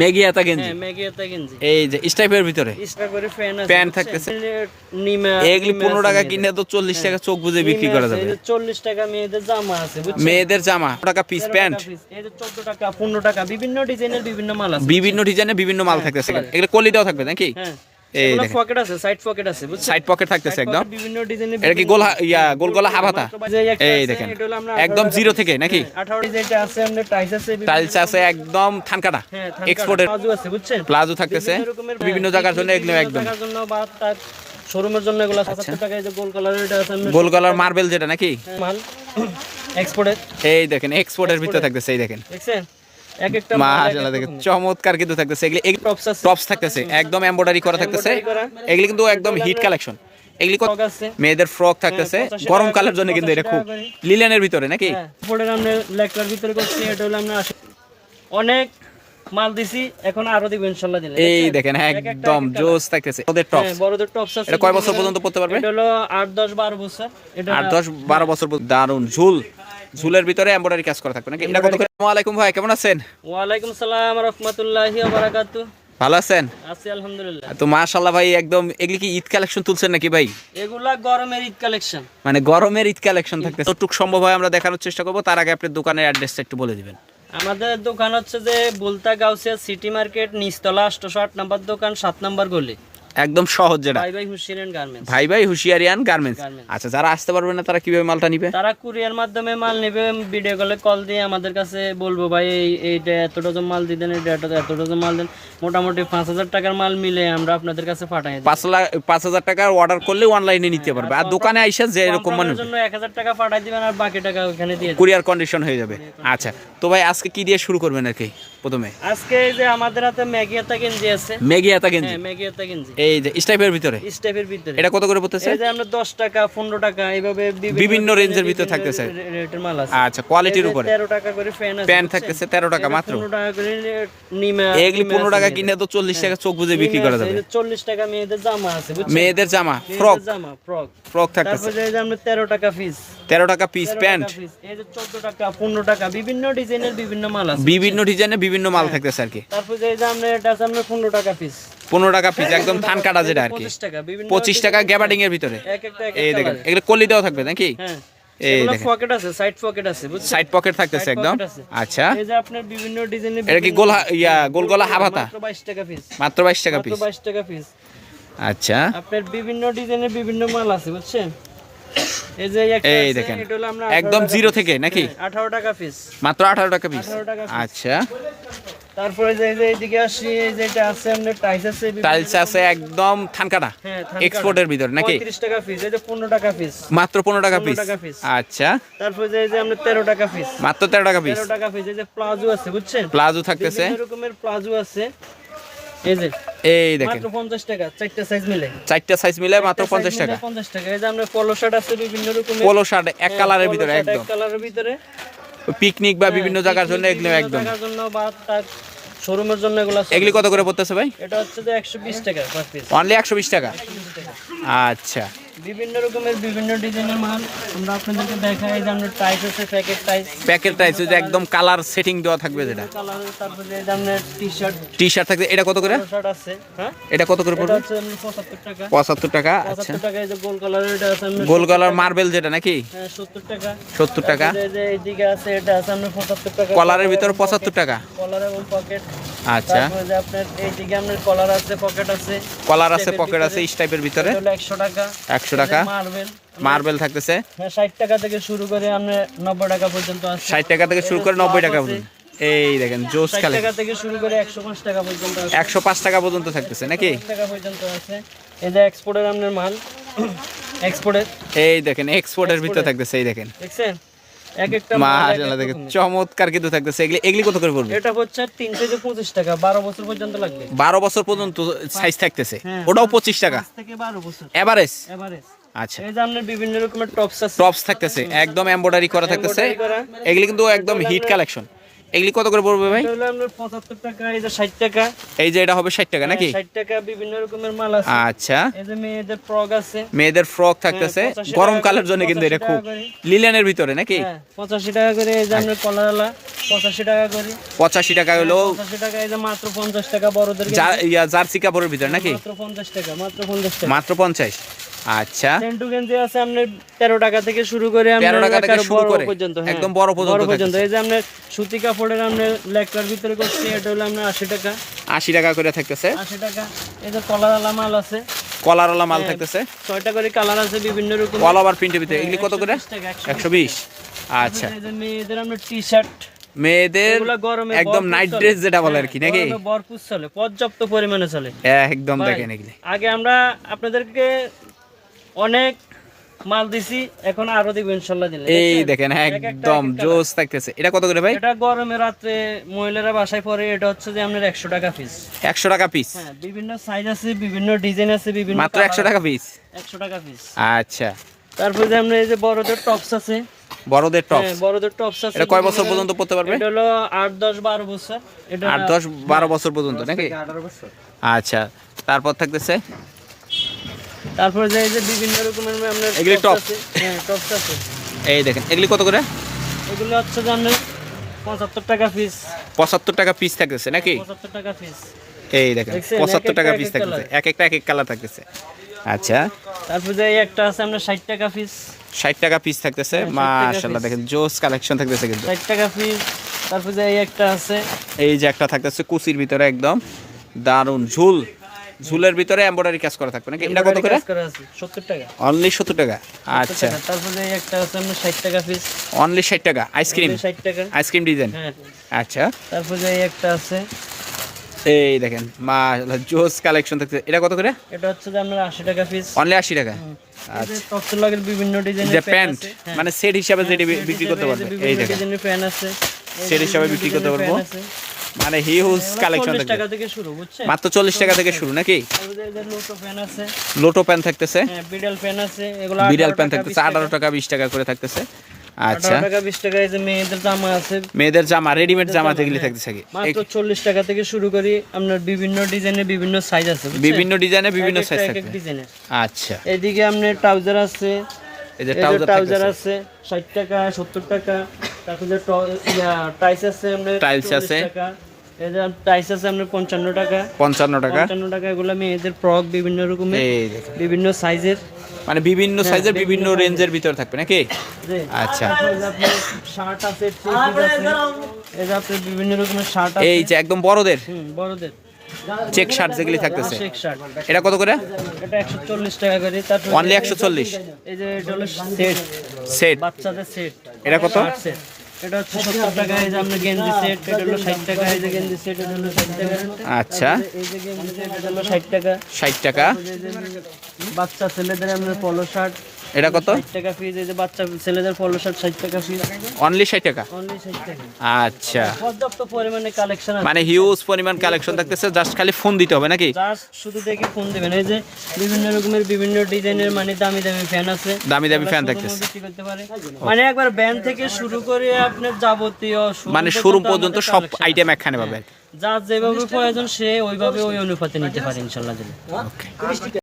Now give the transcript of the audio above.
Maggi গেঞ্জি? হ্যাঁ এটা গেঞ্জি। এই যে স্টাইপের ভিতরে? এক্সট্রা ফ্যান আছে Fan থাকতেছে। এগুলি নিমা পনেরো আছে টাকা কিনে তো চল্লিশ টাকা চোখ বুঝে বিক্রি করা যাবে। এই যে চল্লিশ টাকা মেয়েদের জামা আছে বুঝছেন? মেয়েদের জামা টাকা পিস প্যান্ট টাকা এই যে চোদ্দ টাকা পনেরো টাকা বিভিন্ন ডিজাইনের বিভিন্ন মাল আছে বিভিন্ন ডিজাইনের বিভিন্ন মাল থাকতেছে এগুলো। কলিটাও থাকবে নাকি? হ্যাঁ। এই দেখেন। পকেট আছে সাইড পকেট আছে বুঝছেন? সাইড পকেট থাকতেছে একদম। বিভিন্ন ডিজাইনের এটা কি গোল ইয়া গোল গলা হাবাতা এই দেখেন। একদম জিরো থেকে নাকি? আঠারো ডিজাইনটা আছে আমাদের টাইস আছে টাইলস আছে একদম থানকাটা হ্যাঁ এক্সপোর্টের প্লাজো আছে বুঝছেন? প্লাজো থাকতেছে। বিভিন্ন হ্যাঁ, জায়গার জন্য এগুলো একদম জায়গার জন্য বা তার শোরুমের জন্য এগুলো সাতাত্তর টাকা এই যে গোল কালারের এটা আছে গোল গলার মার্বেল যেটা নাকি? মাল। এক্সপোর্টের এই দেখেন এক্সপোর্টের ভিতরে থাকতেছে এই দেখেন। দেখছেন? এক একটা মাল এক এক মাশাআল্লাহ দেখেন চমৎকার কিন্তু থাকতেছে। এগুলি টপস থাকতেছে। একদম এমব্রয়ডারি করা থাকতেছে। এগুলি কিন্তু একদম হিট কালেকশন এগুলি কত- Frog আছে। মেয়েদের ফ্রক থাকতেছে। হ্যাঁ, কালের জন্য কিন্তু এটা খুব লিলেনের ভিতরে নাকি? হ্যাঁ আমরা লেখার ভিতরে করছি এটা হলো আমরা অনেক মাল দিছি এখন আরও দিব ইনশাআল্লাহ দিলে। এই দেখেন একদম জোস থাকতেছে। ওদের টপস হ্যাঁ বড়দের টপস আছে। এটা কয় বছর পর্যন্ত পড়তে পারবে? এটা হলো 8 10 12 বছর। এটা আট দশ বারো বছর পর্যন্ত দারুণ ঝুল। ঝুলের ভিতরে এমব্রয়ডারি কাজ করা থাকবে নাকি? এটা কত করে আলাইকুম ভাই কেমন আছেন? ওয়ালাইকুম সালাম রাহমাতুল্লাহি ওয়া বারাকাতু। ভালো আছেন? আছি আলহামদুলিল্লাহ। তো মাশাআল্লাহ ভাই একদম এগুলি কি ঈদ কালেকশন তুলছেন নাকি ভাই? এগুলা গরমের ঈদ কালেকশন। মানে গরমের ঈদ কালেকশন থাকতেছে। যতটুকু সম্ভব হয় আমরা দেখানোর চেষ্টা করব তার আগে আপনি দোকানের অ্যাড্রেসটা একটু বলে দিবেন। আমাদের দোকান হচ্ছে যে বুলতা গাউসিয়া সিটি মার্কেট নিচতলা আটশো আট নাম্বার দোকান সাত নম্বর গলি। একদম সহজ যেটা। গার্মেন্টস ভাই ভাই হুশিয়ারিয়ান গার্মেন্টস আচ্ছা যারা আসতে পারবে না তারা কীভাবে মালটা নিবে? তারা কুরিয়ার মাধ্যমে মাল নেবে ভিডিও কলে কল দিয়ে আমাদের কাছে বলব ভাই এই এইটা এত ডজন মাল দিতেন এটা এত- ডজন মাল দেন। মোটামুটি পাঁচ হাজার টাকার মাল মিলে আমরা আপনাদের কাছে পাঠাই পাঁচ লাখ পাঁচ হাজার টাকার অর্ডার করলে অনলাইনে নিতে পারবে। আর দোকানে আইসা যে এরকম মানে কনফার্মের জন্য এক হাজার টাকা পাঠাই দিবেন আর বাকি টাকা ওখানে দিয়ে। কুরিয়ার কন্ডিশন হয়ে যাবে। আচ্ছা তো ভাই আজকে কি দিয়ে শুরু করবেন আর কি প্রথমে? আজকে এই যে আমাদের হাতে ম্যাগি হাতা গেঞ্জি আছে। ম্যাগি গেঞ্জি হ্যাঁ ম্যাগি হাতা গেঞ্জি। এই যে স্টাইপের ভিতরে? স্টেপের ভিতরে। এটা কত করে পড়তেছে? এই যে আমরা দশ টাকা পনেরো টাকা এইভাবে বিভিন্ন রেঞ্জের ভিতরে থাকতেছে। রেটের মাল আছে। আচ্ছা কোয়ালিটির উপরে। তেরো টাকা করে ফ্যান আছে থাকতেছে তেরো টাকা মাত্র। 15 টাকা করে নিমা এগুলি পনেরো টাকা কিনে তো চল্লিশ টাকা চোখ বুঝে বিক্রি করা যাবে। চল্লিশ টাকা মেয়েদের জামা আছে বুঝছেন? মেয়েদের জামা ফ্রক জামা ফ্রক ফ্রক থাকতেছে। তারপরে এই যে আমরা তেরো টাকা পিস তেরো টাকা পিস প্যান্ট এই যে চোদ্দ টাকা পনেরো টাকা বিভিন্ন ডিজাইনের বিভিন্ন মাল আছে বিভিন্ন ডিজাইনে বিভিন্ন মাল থাকতেছে আর কি। তারপরে এই যে আমরা এটা আছে আমরা পনেরো টাকা পিস পনেরো টাকা পিস একদম থান কাটা যেটা আর কি। পঁচিশ টাকা গ্যাবার্ডিং এর ভিতরে। এই দেখেন এগুলো কলি দেওয়া থাকবে নাকি? হ্যাঁ এই দেখেন। পকেট আছে সাইড পকেট আছে সাইড পকেট থাকতেছে একদম। আচ্ছা। এই যে আপনার বিভিন্ন ডিজাইনের এটা কি গোল ইয়া গোল গলা হাবাতা মাত্র 22 টাকা পিস মাত্র বাইশ টাকা মাত্র পিস 22 টাকা পিস আচ্ছা। আপনার বিভিন্ন ডিজাইনের বিভিন্ন মাল আছে বুঝছেন? এই যে একটা এই দেখেন। একদম জিরো থেকে নাকি? হ্যাঁ, 18 টাকা পিস মাত্র আঠারো টাকা পিস টাকা আচ্ছা। তারপরে যে যে এইদিকে আসি এই যে এটা আছে আমাদের টাইস আছে টাইলস আছে একদম থান হ্যাঁ থানকাটা। এক্সপোর্টের ভিতরে নাকি? 35 টাকা পিস এই যে 15 টাকা পিস মাত্র পনেরো টাকা পিস আচ্ছা। তারপরে যে যে আমরা 13 টাকা পিস মাত্র তেরো টাকা পিস 13 টাকা পিস এই যে প্লাজো আছে বুঝছেন? প্লাজো থাকতেছে। বিভিন্ন রকমের প্লাজো আছে। এই যে এই দেখেন। মাত্র 50 টাকা চারটা সাইজ মিলে। চারটা সাইজ মিলে মাত্র পঞ্চাশ টাকা। পঞ্চাশ টাকা। এই যে আমরা পলো শার্ট আছে বিভিন্ন রকমের। পোলো শার্ট এক কালারের ভিতরে পলো একদম। এক কালারের ভিতরে। পিকনিক বা বিভিন্ন জায়গার জন্য এগুলো একদম। জন্য বা তার শোরুমের জন্য এগুলো এগুলি কত করে পড়তেছে ভাই? এটা হচ্ছে যে 120 টাকা পার পিস অনলি একশো বিশ টাকা। আচ্ছা। বিভিন্ন রকমের বিভিন্ন ডিজাইনের মাল আমরা আপনাদেরকে দেখাই যে আমরা টাইস আছে প্যাকেট টাইস প্যাকেট টাইস যে একদম কালার সেটিং দেওয়া থাকবে যেটা। কালারের তারপরে যে আমাদের টি শার্ট টি শার্ট থাকবে এটা কত করে? শার্ট আছে হ্যাঁ? এটা কত করে পড়বে? হচ্ছে 75 টাকা। পঁচাত্তর টাকা আচ্ছা। 75 টাকা এই যে গোল কালারের এটা আছে আপনার গোল গলার মার্বেল যেটা নাকি? হ্যাঁ, 70 টাকা। সত্তর টাকা। তারপরে যে এইদিকে আছে এটা আছে আপনার 75 টাকা। কলারের ভিতরে পঁচাত্তর টাকা। কলার এবং পকেট আচ্ছা। তারপরে যে আপনার এইদিকে আপনার কলার আছে পকেট আছে। কলার আছে পকেট আছে ভিতরে। স্টাইপের ভিতরে। এটা 100 টাকা। একশো টাকা। মার্বেল থাকতেছে। হ্যাঁ 60 টাকা থেকে শুরু করে আমরা 90 টাকা পর্যন্ত ষাট টাকা থেকে শুরু করে নব্বই টাকা পর্যন্ত। এই দেখেন জোস 60 কালে টাকা থেকে শুরু করে 105 টাকা পর্যন্ত আছে একশো পাঁচ টাকা পর্যন্ত থাকতেছে নাকি? টাকা পর্যন্ত আছে এই যে এক্সপোর্টের আপনার মাল। এক্সপোর্টের এই দেখেন এক্সপোর্টের ভিতরে থাকতেছে এই দেখেন। দেখছেন? এক একটা মাল এক এক মাশাআল্লাহ দেখেন চমৎকার কিন্তু থাকতেছে। এগুলি এগুলি কত করে পড়বে? এটা হচ্ছে 325 টাকা 12 বছর পর্যন্ত লাগবে। বছর পর্যন্ত সাইজ থাকতেছে। হ্যাঁ। ওটাও পঁচিশ টাকা। পাঁচ থেকে 12 বছর। এভারেজ এভারেজ আচ্ছা। এই যে আপনার বিভিন্ন রকমের টপস আছে। টপস থাকতেছে। একদম এমব্রয়ডারি করা থাকতেছে। এগুলি কিন্তু একদম হিট কালেকশন এগুলি কত করে পড়বে ভাই? পঁচাত্তর টাকা এই যে ষাট টাকা। এই যে এটা হবে ষাট টাকা নাকি? ষাট টাকা বিভিন্ন রকমের মাল আছে। আচ্ছা। এই যে মেয়েদের ফ্রক আছে। মেয়েদের ফ্রক থাকতেছে। হ্যাঁ, 85 গরমকালের জন্য কিন্তু এটা খুব লিলেনের ভিতরে নাকি? হ্যাঁ পঁচাশি টাকা করে এই যে আপনার কলারলা পঁচাশি টাকা করে। পঁচাশি টাকা হলো পঁচাশি টাকা এই যে মাত্র পঞ্চাশ টাকা বড়দের জার্সি কাপড়ের ভিতরে নাকি? মাত্র পঞ্চাশ টাকা মাত্র পঞ্চাশ টাকা। মাত্র পঞ্চাশ। আচ্ছা। সেন্টু গেঞ্জি আছে আপনার তেরো টাকা থেকে শুরু করে 13 টাকা থেকে শুরু করে, পর্যন্ত হ্যাঁ, একদম বড় পর্যন্ত পর্যন্ত। এই যে আপনার সুতি কাপড়ের আপনার ভিতরে করছি এটা হলো আপনার আশি টাকা। আশি টাকা করে থাকতেছে। আশি টাকা। এই যে মাল আছে। মাল হ্যাঁ। থাকতেছে। করে কালার আছে বিভিন্ন রকম। অল ওভার প্রিন্টের ভিতরে। এগুলি কত করে? 120 টাকা, 120 একশো বিশ। আচ্ছা। এই যে মেয়েদের আপনার টি শার্ট মেয়েদের একদম নাইট ড্রেস যেটা বলে আর কি নাকি? ভরপুর চলে পর্যাপ্ত পরিমাণে চলে। একদম দেখেন এগুলি। আগে আমরা আপনাদেরকে অনেক মাল দিছি এখন আরও দিব ইনশাল্লাহ দিলে। এই দেখেন এক একদম জোস থাকতেছে। এটা কত করে ভাই? এটা গরমে রাতে মহিলারা বাসায় পরে এটা হচ্ছে যে আপনার একশো টাকা পিস একশো টাকা পিস হ্যাঁ বিভিন্ন সাইজ আছে বিভিন্ন ডিজাইন আছে বিভিন্ন মাত্র একশো টাকা পিস একশো টাকা পিস আচ্ছা। তারপরে যে আমরা এই যে বড়দের টপস আছে। বড়দের টপ হ্যাঁ বড়দের টপস আছে। এটা কয় বছর পর্যন্ত পড়তে পারবে? এটা হলো আট দশ বারো বছর। এটা আট দশ বারো বছর পর্যন্ত নাকি? 18 বছর। আচ্ছা। তারপর থাকতেছে? তারপরে যে এই যে বিভিন্ন রকমের আপনার এগুলি? আছে। হ্যাঁ টপস আছে। এই দেখেন এগুলি কত করে? এগুলো হচ্ছে যে আপনার পঁচাত্তর টাকা পিস পঁচাত্তর টাকা পিস থাকতেছে নাকি? পঁচাত্তর টাকা পিস এই দেখেন পঁচাত্তর টাকা পিস থাকতেছে এক একটা এক এক কালার থাকতেছে। আচ্ছা। তারপর যে এই একটা আছে আপনার ষাট টাকা পিস ষাট টাকা পিস থাকতেছে হ্যাঁ, 60 মাশাল্লাহ দেখেন জোস কালেকশন থাকতেছে কিন্তু। ষাট টাকা পিস তারপর যে এই একটা আছে। এই যে একটা থাকতেছে কুচির ভিতরে একদম দারুণ ঝুল। ঝুলের ভিতরে এমব্রয়ডারি কাজ করা থাকবে নাকি? এটা কত করে? কাজ করা আছে সত্তর টাকা। অনলি সত্তর টাকা? আচ্ছা। তারপর একটা আছে আপনার ষাট টাকা পিস অনলি ষাট টাকা আইসক্রিম ষাট টাকা। আইসক্রিম ডিজাইন হ্যাঁ। আচ্ছা। তারপর একটা আছে। এই দেখেন মাশাল্লাহ জোস কালেকশন থাকতেছে এটা কত করে? এটা হচ্ছে যে আপনার আশি টাকা পিস অনলি আশি টাকা? আচ্ছা। টপসের লগের বিভিন্ন ডিজাইনের প্যান্ট মানে সেট হিসাবে যেটি বি- বিক্রি করতে পারবে। এই দেখেন। প্যান্ট আছে। সেট হিসাবে বিক্রি করতে পারব। মানে হিউজ কালেকশন টাকা থেকে শুরু বুঝছেন? মাত্র চল্লিশ টাকা থেকে শুরু নাকি? লোটো প্যান্ট আছে। লোটো প্যান থাকতেছে? হ্যাঁ বিডাল প্যান্ট আছে এগুলো বিড়াল প্যান থাকতেছে 20 আঠারো টাকা। বিশ টাকা করে থাকতেছে। আচ্ছা। 18 টাকা 20 টাকা এই যে মেয়েদের জামা আছে। মেয়েদের জামা রেডিমেড জামা যেগুলি থাকতেছে কি মাত্র চল্লিশ টাকা থেকে শুরু করি আপনার বিভিন্ন ডিজাইনের বিভিন্ন সাইজ আছে? বিভিন্ন ডিজাইনে বিভিন্ন সাইজ ডিজাইনের। আচ্ছা। এদিকে আপনার ট্রাউজার আছে এই যে এই যে ট্রাউজার ট্রাউজার আছে ষাট টাকা সত্তর টাকা তারপর টাইস আছে আপনার Tiles 40 আছে। টাকা টাইস আছে আপনার পঞ্চান্ন টাকা। পঞ্চান্ন টাকা। পঞ্চান্ন টাকা এগুলো মেয়েদের ফ্রক বিভিন্ন রকমের বিভিন্ন সাইজের মানে বিভিন্ন সাইজের বিভিন্ন রেঞ্জের ভিতরে থাকবে নাকি? আচ্ছা। শার্ট আছে এই যে আপনার বিভিন্ন রকমের শার্ট আছে। এই যে একদম বড়দের? হুম বড়দের। চেক শার্ট যেগুলি থাকতেছে। এটা কত করে? এটা টাকা করে। তারপর অনলি একশো চল্লিশ? এই যে এটা হলো সেট সেট বাচ্চাদের সেট এটা কত? এটা হচ্ছে সত্তর টাকা এই যে আপনার গেঞ্জি সেট এটা হলো ষাট টাকা এই যে গেঞ্জি সেট এটা হলো ষাট টাকা। আচ্ছা। এই যে গেঞ্জি সেট এটা হলো ষাট টাকা। টাকা। বাচ্চা ছেলেদের আপনার পলো শার্ট এটা কত? ষাট টাকা পিস এই যে বাচ্চা ছেলেদের পলো শার্ট ষাট টাকা পিস অনলি ষাট টাকা? অনলি ষাট টাকা। আচ্ছা। পর্যাপ্ত পরিমাণে কালেকশন মানে হিউজ পরিমাণ কালেকশন থাকতেছে জাস্ট খালি ফোন দিতে হবে নাকি? জাস্ট শুধু দেখে ফোন দেবেন। এই যে বিভিন্ন রকমের বিভিন্ন ডিজাইনের মানে দামি দামি ফ্যান আছে। দামি দামি ফ্যান থাকতেছে। মানে একবার ব্যান্ড থেকে শুরু করে আপনার যাবতীয় মানে শোরুম পর্যন্ত সব আইটেম। একখানে পাবে যার যেভাবে প্রয়োজন সে ওইভাবে ওই অনুপাতে নিতে পারে ইনশাল্লাহ